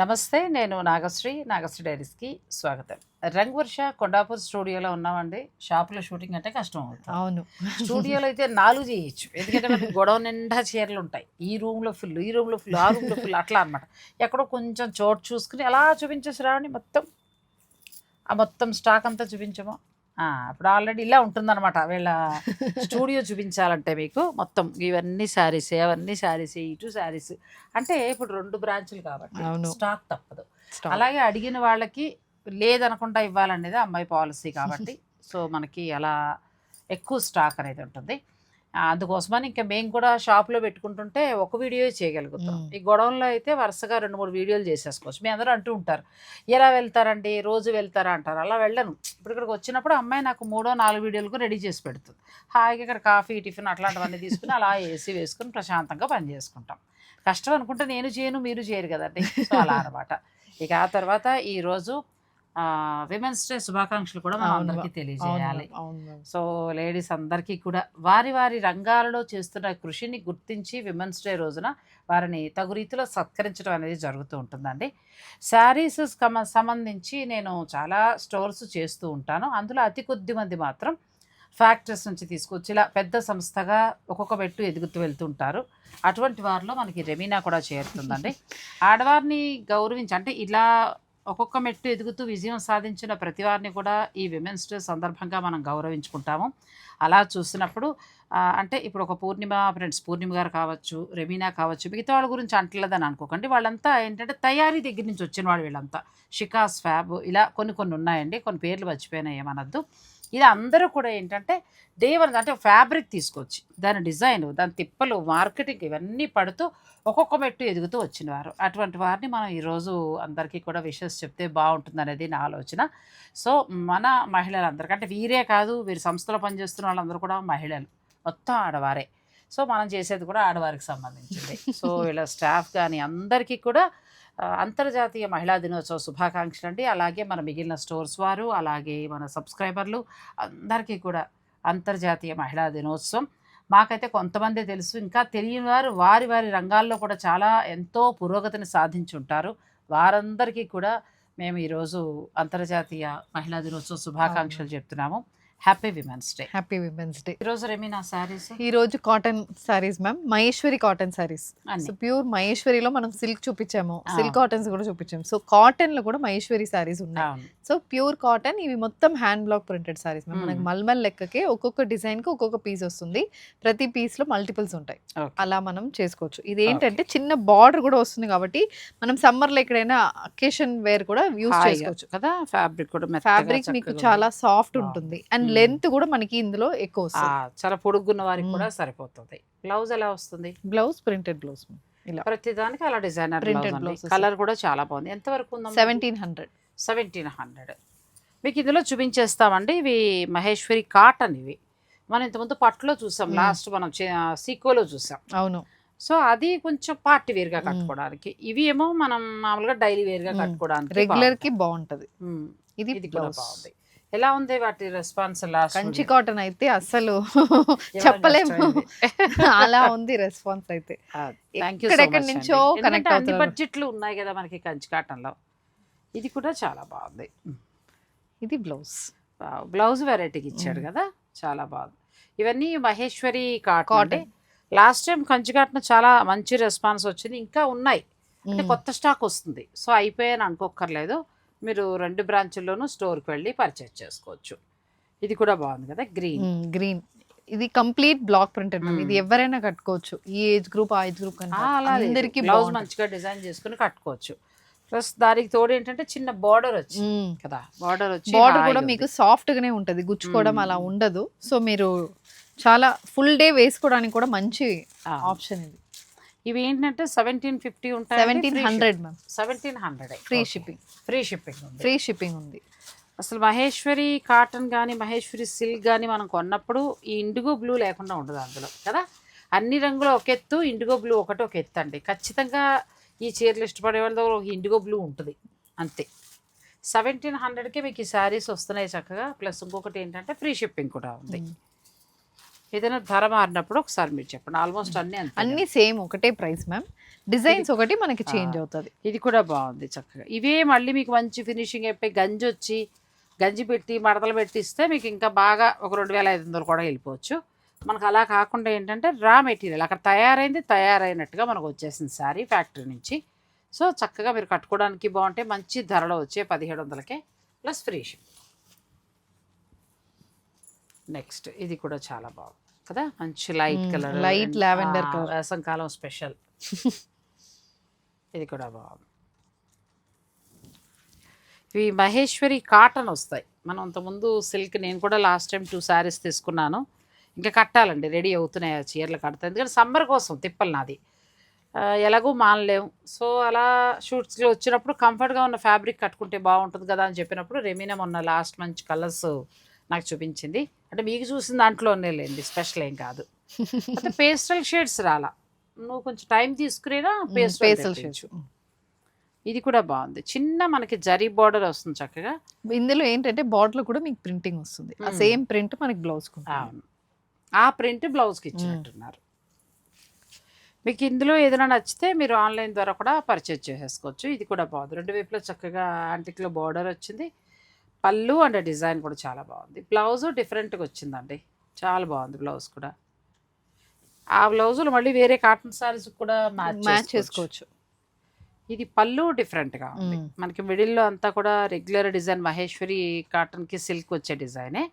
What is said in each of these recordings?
నమస్తే నేను నాగశ్రీ నాగశ్రీ డైరీస్కి స్వాగతం. రంగవర్ష కొండాపూర్ స్టూడియోలో ఉన్నామండి. షాపులో షూటింగ్ అంటే కష్టం అవుతుంది అవును. స్టూడియోలో అయితే నాలుగు చేయొచ్చు. ఎందుకంటే మనకి గొడవ నిండా చీరలు ఉంటాయి. ఈ రూమ్లో ఫుల్ ఈ రూమ్లో ఫుల్ ఆ రూమ్లో ఫుల్ అట్లా అనమాట ఎక్కడో కొంచెం చోటు చూసుకుని అలా చూపించేసి రావండి. మొత్తం ఆ మొత్తం స్టాక్ అంతా చూపించము. ఆ, ఇప్పుడు ఆల్రెడీ ఇలా ఉంటుందన్నమాట వీళ్ళ స్టూడియో చూపించాలంటే మీకు మొత్తం ఇవన్నీ శారీస్ అవన్నీ శారీస్ ఇటు శారీస్ అంటే ఇప్పుడు రెండు బ్రాంచులు కాబట్టి. స్టాక్ తప్పదు. అలాగే అడిగిన వాళ్ళకి లేదనకుండా ఇవ్వాలనేది అమ్మాయి పాలసీ కాబట్టి సో మనకి అలా ఎక్కువ స్టాక్ అనేది ఉంటుంది అందుకోసమని ఇంకా మేము కూడా షాప్లో పెట్టుకుంటుంటే ఒక వీడియో చేయగలుగుతాం. ఈ గొడవల్లో అయితే వరుసగా రెండు మూడు వీడియోలు చేసేసుకోవచ్చు. మీ అందరూ అంటూ ఉంటారు ఎలా వెళ్తారండి? రోజు వెళ్తారా? అంటారు. అలా వెళ్ళను. ఇప్పుడు ఇక్కడికి వచ్చినప్పుడు అమ్మాయి నాకు మూడో నాలుగు వీడియోలకు రెడీ చేసి పెడుతుంది. హాయిగా ఇక్కడ కాఫీ టిఫిన్ అట్లాంటివన్నీ తీసుకుని అలా ఏసీ వేసుకుని ప్రశాంతంగా పని చేసుకుంటాం. కష్టం అనుకుంటే నేను చేయను మీరు చేయరు కదండి. సో అలా అనమాట. ఇక ఆ తర్వాత ఈరోజు విమెన్స్ డే శుభాకాంక్షలు కూడా మనం. అందరికీ తెలియజేయాలి. సో లేడీస్ అందరికీ కూడా వారి వారి రంగాలలో చేస్తున్న కృషిని గుర్తించి విమెన్స్ డే రోజున వారిని తగు రీతిలో సత్కరించడం అనేది జరుగుతూ ఉంటుందండి శారీస్ సంబంధించి నేను చాలా స్టోర్స్ చేస్తూ ఉంటాను అందులో అతి కొద్ది మంది మాత్రం ఫ్యాక్టరీస్ నుంచి తీసుకొచ్చి ఇలా పెద్ద సంస్థగా ఒక్కొక్క మెట్టు ఎదుగుతూ వెళ్తుంటారు అటువంటి వారిలో మనకి రెమీనా కూడా చేరుతుందండి ఆడవారిని గౌరవించి అంటే ఇలా ఒక్కొక్క మెట్టు ఎదుగుతూ విజయం సాధించిన ప్రతి వారిని కూడా ఈ విమెన్స్ డే సందర్భంగా మనం గౌరవించుకుంటాము. అలా చూసినప్పుడు అంటే ఇప్పుడు ఒక పూర్ణిమ ఫ్రెండ్స్ పూర్ణిమ గారు కావచ్చు రెమీనా కావచ్చు మిగతా వాళ్ళ గురించి అంటలేదని అనుకోకండి. వాళ్ళంతా ఏంటంటే తయారీ దగ్గర నుంచి వచ్చిన వాళ్ళు వీళ్ళంతా. షికాస్ ఫ్యాబ్ ఇలా కొన్ని కొన్ని ఉన్నాయండి. కొన్ని పేర్లు మర్చిపోయినాయి ఏమనద్దు. ఇది అందరూ కూడా ఏంటంటే డే వన్ అంటే ఫ్యాబ్రిక్ తీసుకొచ్చి దాని డిజైన్ దాని తిప్పలు మార్కెటింగ్ ఇవన్నీ పడుతూ ఒక్కొక్క మెట్టు ఎదుగుతూ వచ్చినవారు. అటువంటి వారిని మనం ఈరోజు అందరికీ కూడా విషెస్ చెప్తే బాగుంటుంది అనేది నా ఆలోచన. సో మన మహిళలందరికీ అంటే వీరే కాదు వీరి సంస్థలో పనిచేస్తున్న వాళ్ళందరూ కూడా మహిళలు మొత్తం ఆడవారే. సో మనం చేసేది కూడా ఆడవారికి సంబంధించింది. సో వీళ్ళ స్టాఫ్ కానీ అందరికీ కూడా అంతర్జాతీయ మహిళా దినోత్సవ శుభాకాంక్షలు అండి అలాగే మన మిగిలిన స్టోర్స్ వారు అలాగే మన సబ్స్క్రైబర్లు అందరికీ కూడా అంతర్జాతీయ మహిళా దినోత్సవం. మాకైతే కొంతమంది తెలుసు. ఇంకా తెలియని వారు వారి వారి రంగాల్లో కూడా చాలా ఎంతో పురోగతిని సాధించుంటారు. వారందరికీ కూడా మేము ఈరోజు అంతర్జాతీయ మహిళా దినోత్సవ శుభాకాంక్షలు చెప్తున్నాము. Happy women's day happy women's day ఈరోజు రెమీనా శారీస్ ఈ రోజు cotton saris ma'am Maheshwari cotton saris so pure మహేశ్వరిలో మనం సిల్క్ చూపించాము. సిల్క్ కాటన్స్ కూడా చూపించాము. సో కాటన్లో కూడా మహేశ్వరి సారీస్ ఉన్నాయి. సో ప్యూర్ కాటన్ ఇవి మొత్తం hand block printed saris ma'am. మనకి మల్మల్ లెక్కకే ఒక్కొక్క డిజైన్కి ఒక్కొక్క పీస్ వస్తుంది. ప్రతి పీస్లో మల్టిపుల్స్ ఉంటాయి. అలా మనం చేసుకోవచ్చు. ఇది ఏంటంటే చిన్న బార్డర్ కూడా వస్తుంది కాబట్టి మనం సమ్మర్లో ఎక్కడైనా అకేషన్ వేర్ కూడా యూస్ చేసుకోవచ్చు. కదా? ఫ్యాబ్రిక్ కూడా ఫ్యాబ్రిక్ మీకు చాలా. సాఫ్ట్. ఉంటుంది. అండ్. లెంత్ కూడా మనకి ఇందులో ఎక్కువ చాలా పొడుగున్న వారికి కూడా మ్మ్. సరిపోతుంది. బ్లౌజ్ ఎలా వస్తుంది? బ్లౌజ్ ప్రింటెడ్ బ్లౌజ్ ఇలా. ప్రతి దానికి అలా డిజైనర్ బ్లౌజ్. కలర్ కూడా చాలా బాగుంది. ఎంత వరకు ఉందా సెవెంటీన్ హండ్రెడ్ సెవెంటీన్ హండ్రెడ్ మీకు ఇందులో చూపించేస్తామండి. ఇవి మహేశ్వరి కాటన్ ఇవి. మనం ఇంతకుముందు పట్టులో చూసాం. లాస్ట్ మనం సీకోలో చూసాం. అవును. సో అది కొంచెం పార్టీ వేర్గా మ్మ్. కట్టుకోవడానికి. ఇవి ఏమో మనం మామూలుగా డైలీ వేర్గా మ్మ్. కట్టుకోవడానికి రెగ్యులర్కి. బాగుంటది. ఇది ఇది కూడా బాగుంది. ఎలా ఉంది వాటి రెస్పాన్స్ కంచి కాటన్ అయితే అసలు చెప్పలేము. అలా ఉంది రెస్పాన్స్ అయితే. ఎక్కడెక్కడి నుంచో అన్ని అవుతున్నారు. బడ్జెట్లు ఉన్నాయి కదా మనకి కంచి కాటన్లో ఇది కూడా చాలా బాగుంది. ఇది బ్లౌజ్ బ్లౌజ్ వెరైటీకి ఇచ్చాడు. కదా? చాలా బాగుంది. ఇవన్నీ Maheshwari cotton cotton last time Kanchi cotton చాలా మంచి రెస్పాన్స్ వచ్చింది. ఇంకా ఉన్నాయి. అంటే కొత్త స్టాక్ వస్తుంది. సో అయిపోయాని అనుకోక్కర్లేదు. మీరు రెండు బ్రాంచుల్లోనూ స్టోర్కి వెళ్ళి పర్చేస్ చేసుకోవచ్చు. ఇది కూడా బాగుంది కదా గ్రీన్. గ్రీన్. ఇది కంప్లీట్ బ్లాక్ ప్రింటెడ్ మ్మ్. ఇది ఎవరైనా కట్టుకోవచ్చు. ఈ ఏజ్ గ్రూప్ ఆ ఏజ్ గ్రూప్ అందరికి బ్లౌజ్ మంచిగా డిజైన్ చేసుకుని కట్టుకోవచ్చు. ప్లస్ దానికి తోడు ఏంటంటే చిన్న బార్డర్ వచ్చి కదా బార్డర్ వచ్చి బార్డర్ కూడా. మీకు సాఫ్ట్ గానే ఉంటది. గుచ్చుకోవడం. అలా ఉండదు. సో మీరు చాలా ఫుల్ డే వేసుకోవడానికి కూడా మంచి. ఆప్షన్ ఇది. ఇవి ఏంటంటే సెవెంటీన్ ఫిఫ్టీ ఉంటాయి seventeen hundred ma'am seventeen hundred free shipping free shipping ఉంది. ఫ్రీ షిప్పింగ్ ఉంది. అసలు మహేశ్వరి కాటన్ కానీ మహేశ్వరి సిల్క్ కానీ మనం కొన్నప్పుడు ఈ ఇండిగో బ్లూ లేకుండా ఉండదు అందులో కదా? అన్ని రంగులు ఒక ఎత్తు ఇండిగో బ్లూ ఒకటి ఒక ఎత్తు అండి. ఖచ్చితంగా ఈ చీరలు ఇష్టపడే వాళ్ళ దగ్గర ఒక ఇండిగో బ్లూ ఉంటుంది అంతే. సెవెంటీన్ హండ్రెడ్కే మీకు ఈ శారీస్ వస్తున్నాయి చక్కగా. ప్లస్ ఇంకొకటి ఏంటంటే ఫ్రీ షిప్పింగ్ కూడా ఉంది. ఏదైనా ధర మారినప్పుడు ఒకసారి మీరు చెప్పండి. ఆల్మోస్ట్ అన్నీ అన్ని సేమ్ ఒకటే ప్రైస్ మ్యామ్. డిజైన్స్ ఒకటి మనకి చేంజ్ అవుతుంది. ఇది కూడా బాగుంది చక్కగా. ఇవే మళ్ళీ మీకు మంచి ఫినిషింగ్ అయిపోయి గంజి వచ్చి గంజి పెట్టి మడతలు పెట్టి ఇస్తే మీకు ఇంకా బాగా ఒక రెండు వేల ఐదు వందలు కూడా వెళ్ళిపోవచ్చు. మనకు అలా కాకుండా ఏంటంటే రా మెటీరియల్. అక్కడ తయారైంది తయారైనట్టుగా మనకు వచ్చేసింది శారీ ఫ్యాక్టరీ నుంచి. సో చక్కగా మీరు కట్టుకోవడానికి బాగుంటే మంచి ధరలో వచ్చే పదిహేడు వందలకే ప్లస్ ఫ్రీ షిప్. నెక్స్ట్ ఇది కూడా చాలా బాగుంది. కదా? మంచి light colour light lavender colour. వేసంకాలం స్పెషల్. ఇది కూడా బాగుంది. ఇవి మహేశ్వరి కాటన్ వస్తాయి. మనం అంతకుముందు సిల్క్ నేను కూడా లాస్ట్ టైం టూ శారీస్ తీసుకున్నాను. ఇంకా కట్టాలండి. రెడీ అవుతున్నాయి ఆ చీరలు కడతాయి ఎందుకంటే సమ్మర్ కోసం తిప్పలు నాది. ఎలాగూ మానలేము. సో అలా షూట్స్లో వచ్చినప్పుడు కంఫర్ట్గా ఉన్న ఫ్యాబ్రిక్ కట్టుకుంటే బాగుంటుంది కదా అని చెప్పినప్పుడు రెమీనా మొన్న లాస్ట్ మంచి కలర్స్ నాకు చూపించింది. అంటే మీకు చూసిన దాంట్లోనే లేండి స్పెషల్ ఏం కాదు. అంటే పేస్టల్ షేడ్స్ రాలా. నువ్వు కొంచెం టైం తీసుకునేనా పేస్టల్ షేడ్స్. ఇది కూడా బాగుంది. చిన్న మనకి జరీ బార్డర్ వస్తుంది చక్కగా. ఇందులో ఏంటంటే బాటిల్ కూడా మీకు ప్రింటింగ్ వస్తుంది. ఆ. సేమ్ ప్రింట్ మనకి బ్లౌజ్ అవును. ఆ ప్రింట్ బ్లౌజ్కి ఇచ్చినట్టున్నారు. మీకు ఇందులో ఏదైనా నచ్చితే మీరు ఆన్లైన్ ద్వారా కూడా పర్చేజ్ చేసేసుకోవచ్చు. ఇది కూడా బాగుంది. రెండు వైపులా చక్కగా యాంటిక్లో బార్డర్ వచ్చింది. పళ్ళు అండ్ డిజైన్ కూడా చాలా బాగుంది. బ్లౌజ్ డిఫరెంట్గా వచ్చిందండి. చాలా బాగుంది బ్లౌజ్ కూడా. ఆ బ్లౌజులు మళ్ళీ వేరే కాటన్ సారీస్ కూడా మ్యాచ్ చేసుకోవచ్చు. ఇది పళ్ళు డిఫరెంట్గా ఉంది. మనకి మిడిల్లో అంతా కూడా రెగ్యులర్ డిజైన్ మహేశ్వరి కాటన్కి సిల్క్ వచ్చే డిజైనే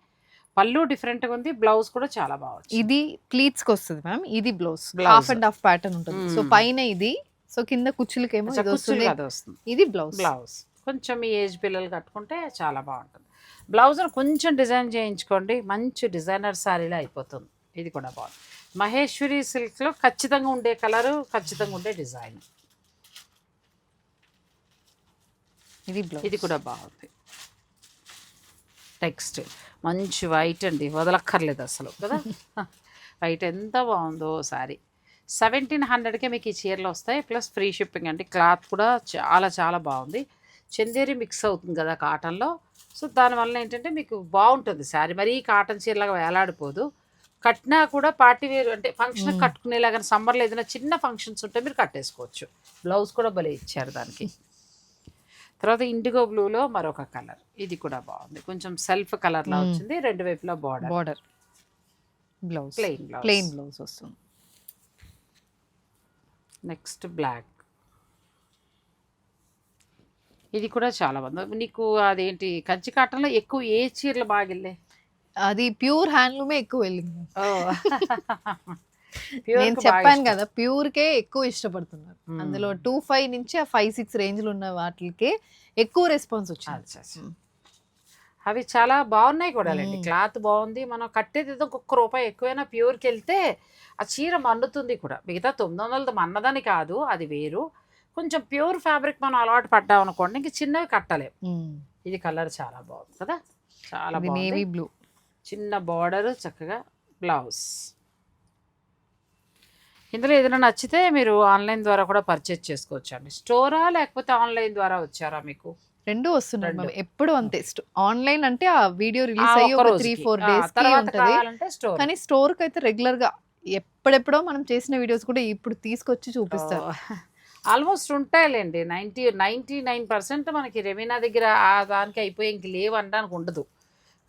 పళ్ళు డిఫరెంట్గా ఉంది. బ్లౌజ్ కూడా చాలా బాగుంది ఇది ప్లీట్స్కి వస్తుంది మ్యామ్ ఇది blouse. Half and half pattern ఉంటుంది. సో. పైన ఇది. సో కింద కుచ్చులకేమో వస్తుంది. అది వస్తుంది. ఇది బ్లౌజ్ బ్లౌజ్ కొంచెం మీ ఏజ్ పిల్లలు కట్టుకుంటే చాలా బాగుంటుంది. బ్లౌజ్ కొంచెం డిజైన్ చేయించుకోండి మంచి డిజైనర్ శారీలో అయిపోతుంది. ఇది కూడా బాగుంది. మహేశ్వరి సిల్క్లో ఖచ్చితంగా ఉండే కలరు ఖచ్చితంగా ఉండే డిజైన్. ఇది ఇది కూడా బాగుంది. టెక్స్ట్ మంచి వైట్ అండి వదలక్కర్లేదు అసలు కదా? వైట్ ఎంత బాగుందో సారీ సెవెంటీన్ హండ్రెడ్కే మీకు ఈ చీరలు వస్తాయి ప్లస్ ఫ్రీ షిప్పింగ్ అండి. క్లాత్ కూడా చాలా చాలా బాగుంది. చందేరి మిక్స్ అవుతుంది కదా కాటన్లో. సో దానివల్ల ఏంటంటే మీకు బాగుంటుంది శారీ. మరీ కాటన్ చీరలాగా వేలాడిపోదు. కట్టినా కూడా పార్టీ వేర్ అంటే ఫంక్షన్. కట్టుకునేలాగా సమ్మర్లో ఏదైనా చిన్న ఫంక్షన్స్ ఉంటే మీరు కట్టేసుకోవచ్చు. బ్లౌజ్ కూడా భలే ఇచ్చారు దానికి. తర్వాత ఇండిగో బ్లూలో మరొక కలర్. ఇది కూడా బాగుంది. కొంచెం సెల్ఫ్ కలర్లో. వచ్చింది. రెండు వైపులా border border blouse plain blouse plain blouse వస్తుంది. నెక్స్ట్ బ్లాక్ ఇది కూడా చాలా బాగుంది. నీకు అదేంటి కంచి కాటన్లో ఎక్కువ ఏ చీరలు బాగా వెళ్ళాయి? అది ప్యూర్ హ్యాండ్లూమే ఎక్కువ వెళ్ళింది. నేను చెప్పాను. కదా ప్యూర్ కే ఎక్కువ ఇష్టపడుతున్నారు. అందులో టూ ఫైవ్ నుంచి ఆ ఫైవ్ సిక్స్ రేంజ్లో ఉన్న వాటికే ఎక్కువ రెస్పాన్స్ వచ్చింది. అవి చాలా బాగున్నాయి కూడా అండి. క్లాత్ బాగుంది. మనం కట్టేది ఒక్క రూపాయి ఎక్కువైనా ప్యూర్కి వెళ్తే ఆ చీర మన్నుతుంది కూడా. మిగతా తొమ్మిది వందలది మన్నదని కాదు అది వేరు. కొంచెం ప్యూర్ ఫ్యాబ్రిక్ మనం అలవాటు పడ్డాం అనుకోండి ఇంక చిన్నవి కట్టలేం. మ్మ్. ఇది కలర్ చాలా బాగుంది కదా? చాలా నేవీ బ్లూ. చిన్న బార్డర్ చక్కగా బ్లౌజ్. ఇందులో ఏదైనా నచ్చితే మీరు ఆన్లైన్ ద్వారా కూడా పర్చేజ్ చేసుకోవచ్చు అండి స్టోరా లేకపోతే ఆన్లైన్ ద్వారా వచ్చారా మీకు? రెండు వస్తున్నాయి. ఎప్పుడు అంతే. ఆన్లైన్ అంటే ఆ వీడియో రిలీజ్ అయ్యి ఒక. త్రీ ఫోర్ డేస్ ఉంటది. కానీ స్టోర్. కి అయితే రెగ్యులర్గా ఎప్పుడెప్పుడో మనం చేసిన వీడియోస్ కూడా ఇప్పుడు తీసుకొచ్చి చూపిస్తారు. ఆల్మోస్ట్ ఉంటాయిలేండి. నైంటీ నైంటీ నైన్ పర్సెంట్ మనకి రెమీనా దగ్గర ఆ దానికి అయిపోయి ఇంక లేవు అనడానికి ఉండదు.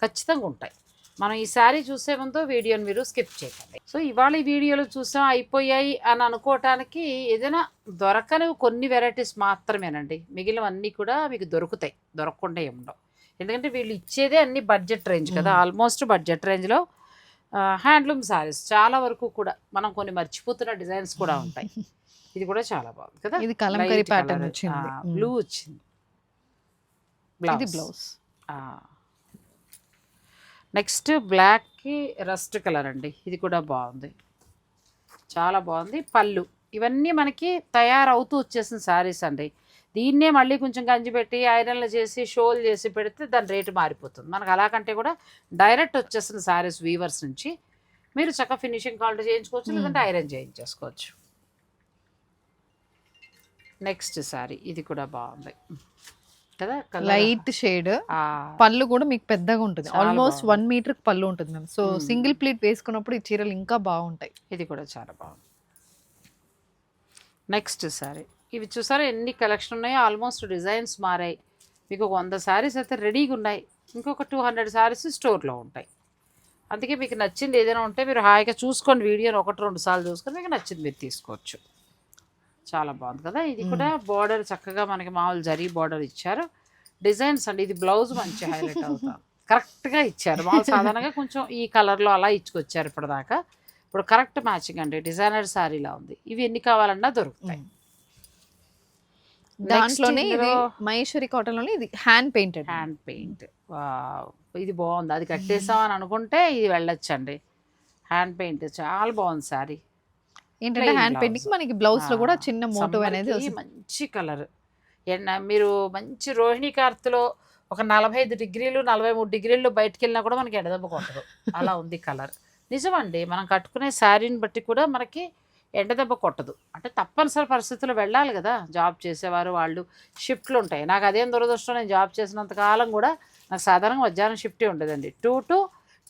ఖచ్చితంగా ఉంటాయి. మనం ఈ శారీ చూసే ముందు వీడియోని మీరు స్కిప్ చేయకండి. సో ఇవాళ ఈ వీడియోలు చూసాం అయిపోయాయి అని అనుకోవటానికి ఏదైనా దొరకనివి కొన్ని వెరైటీస్ మాత్రమేనండి. మిగిలినవన్నీ కూడా మీకు దొరుకుతాయి. దొరకకుండా ఏమి ఉండవు. ఎందుకంటే వీళ్ళు ఇచ్చేదే అన్ని బడ్జెట్ రేంజ్ కదా. ఆల్మోస్ట్ బడ్జెట్ రేంజ్లో హ్యాండ్లూమ్ శారీస్ చాలా వరకు కూడా మనం కొన్ని మర్చిపోతున్న డిజైన్స్ కూడా ఉంటాయి. ఇది కూడా చాలా బాగుంది కదా? ఇది కలంకరీ ప్యాటర్న్. వచ్చింది. బ్లూ వచ్చింది. ఇది బ్లౌజ్ నెక్స్ట్ బ్లాక్కి రస్ట్ కలర్ అండి. ఇది కూడా బాగుంది. చాలా బాగుంది. పళ్ళు. ఇవన్నీ మనకి తయారవుతూ వచ్చేసిన శారీస్ అండి. దీన్నే మళ్ళీ కొంచెం గంజి పెట్టి ఐరన్లు చేసి షోల్ చేసి పెడితే దాని రేటు మారిపోతుంది. మనకు అలాకంటే కూడా డైరెక్ట్ వచ్చేసిన శారీస్ వీవర్స్ నుంచి మీరు చక్కగా ఫినిషింగ్ క్వాలిటీ చేయించుకోవచ్చు. లేదంటే ఐరన్ చేయించేసుకోవచ్చు. నెక్స్ట్ శారీ ఇది కూడా బాగుంది. కదా. Light shade. పళ్ళు కూడా మీకు పెద్దగా ఉంటుంది. ఆల్మోస్ట్. వన్ మీటర్ పళ్ళు ఉంటుంది మ్యామ్ సో. సింగిల్ ప్లీట్ వేసుకున్నప్పుడు ఈ చీరలు ఇంకా బాగుంటాయి. ఇది కూడా చాలా బాగుంది. Next sari. ఇవి చూసారా ఎన్ని కలెక్షన్ ఉన్నాయో? ఆల్మోస్ట్ డిజైన్స్ మారాయి. మీకు ఒక వంద శారీస్ అయితే రెడీగా ఉన్నాయి. ఇంకొక టూ హండ్రెడ్ శారీస్ స్టోర్లో ఉంటాయి. అందుకే మీకు నచ్చింది ఏదైనా ఉంటే మీరు హాయిగా చూసుకోండి. వీడియోని ఒకటి రెండు సార్లు చూసుకొని మీకు నచ్చింది మీరు తీసుకోవచ్చు. చాలా బాగుంది కదా. ఇది కూడా బార్డర్ చక్కగా మనకి మామూలు జరీ బార్డర్ ఇచ్చారు. డిజైన్స్ అండి ఇది బ్లౌజ్ మంచి హైలైట్ అవుతాం. కరెక్ట్గా ఇచ్చారు. మామూలు సాధారణంగా కొంచెం ఈ కలర్లో అలా ఇచ్చుకొచ్చారు ఇప్పటిదాకా. ఇప్పుడు కరెక్ట్ మ్యాచింగ్ అండి డిజైనర్ శారీలా ఉంది. ఇవి ఎన్ని కావాలన్నా దొరుకుతాయి. దాంట్లోనే మహేశ్వరి కాటన్లోనే ఇది హ్యాండ్ పెయింటెడ్ హ్యాండ్ పెయింట్ ఇది బాగుంది. అది కట్టేసాం అని అనుకుంటే ఇది వెళ్ళొచ్చండి. హ్యాండ్ పెయింట్ చాలా బాగుంది సారీ ఏంటంటే హ్యాండ్. పెయింటింగ్ మనకి బ్లౌజ్లో కూడా చిన్న మోటో అనేది మంచి కలర్ మీరు మంచి రోహిణి కార్తులో ఒక నలభై ఐదు డిగ్రీలు నలభై మూడు డిగ్రీలు బయటకు వెళ్ళినా కూడా మనకి ఎండదెబ్బ కొట్టదు. అలా ఉంది కలర్ నిజమండి మనం కట్టుకునే శారీని బట్టి కూడా మనకి ఎండదెబ్బ కొట్టదు. అంటే తప్పనిసరి పరిస్థితుల్లో వెళ్ళాలి కదా జాబ్ చేసేవారు వాళ్ళు. షిఫ్ట్లు ఉంటాయి. నాకు అదేం దురదృష్టం నేను జాబ్ చేసినంత కాలం కూడా నాకు సాధారణంగా మధ్యాహ్నం షిఫ్టే ఉండదండి. టూ టు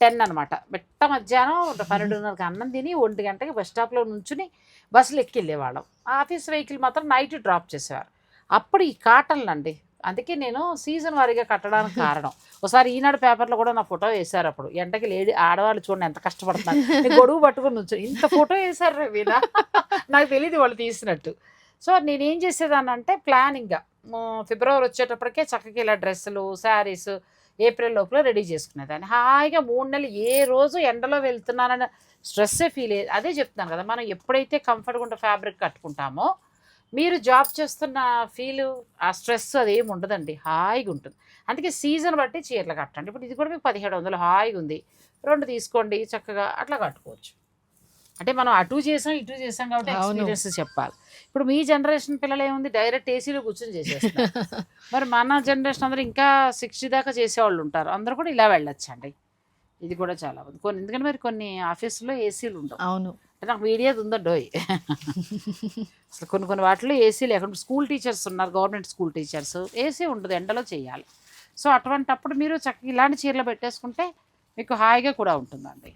టెన్ అనమాట మెట్ట మధ్యాహ్నం పన్నెండున్నరకి అన్నం తిని ఒంటి గంటకి బస్ స్టాప్లో నుంచుని బస్సులు ఎక్కి వెళ్ళేవాళ్ళం ఆఫీస్ వెహికల్ మాత్రం నైట్ డ్రాప్ చేసేవారు. అప్పుడు ఈ కాటన్లు అండి అందుకే నేను సీజన్ వారీగా కట్టడానికి కారణం. ఒకసారి ఈనాడు పేపర్లో కూడా నా ఫోటో వేశారు అప్పుడు. ఎంటకి లేడీ ఆడవాళ్ళు చూడండి ఎంత కష్టపడుతున్నారు. గొడుగు పట్టుకొని నుంచు ఇంత ఫోటో వేశారు రే వీళ్ళ నాకు తెలియదు వాళ్ళు తీసినట్టు. సో నేనేం చేసేదాన్ని అంటే ప్లానింగ్గా. ఫిబ్రవరి వచ్చేటప్పటికే చక్కగా ఇలా డ్రెస్సులు శారీస్ ఏప్రిల్ లోపల రెడీ చేసుకునేదాన్ని. హాయిగా మూడు నెలలు ఏ రోజు ఎండలో వెళ్తున్నానన్న స్ట్రెస్సే ఫీల్ అయ్యేది అదే చెప్తున్నాను కదా మనం ఎప్పుడైతే కంఫర్ట్గా ఉంటే ఫ్యాబ్రిక్ కట్టుకుంటామో మీరు జాబ్ చేస్తున్న ఫీల్ ఆ స్ట్రెస్ అదేం ఉండదండి హాయిగా ఉంటుంది. అందుకే సీజన్ బట్టి చీరలు కట్టండి. ఇప్పుడు ఇది కూడా మీకు పదిహేడు వందలు హాయిగా ఉంది. రెండు తీసుకోండి చక్కగా అట్లా కట్టుకోవచ్చు. అంటే మనం అటు చేసాం ఇటు చేసాం కాబట్టి. ఎక్స్పీరియన్స్ చెప్పాలి. ఇప్పుడు మీ జనరేషన్ పిల్లలు ఏముంది? డైరెక్ట్ ఏసీలో కూర్చొని చేసేస్తారు మరి మన జనరేషన్ అందరూ ఇంకా సిక్స్టీ దాకా చేసేవాళ్ళు ఉంటారు. అందరూ కూడా ఇలా వెళ్ళొచ్చండి. ఇది కూడా చాలా ఉంది కొన్ని ఎందుకంటే మరి కొన్ని ఆఫీసులో ఏసీలు ఉండవు. అవును. అంటే నాకు మీడియా ఉందండోయ్ అసలు కొన్ని కొన్ని వాటిలో ఏసీ లేకుండా స్కూల్ టీచర్స్ ఉన్నారు గవర్నమెంట్ స్కూల్ టీచర్స్ ఏసీ ఉండదు ఎండలో చేయాలి. సో అటువంటప్పుడు మీరు చక్కగా ఇలాంటి చీరలు పెట్టేసుకుంటే మీకు హాయిగా కూడా ఉంటుందండి.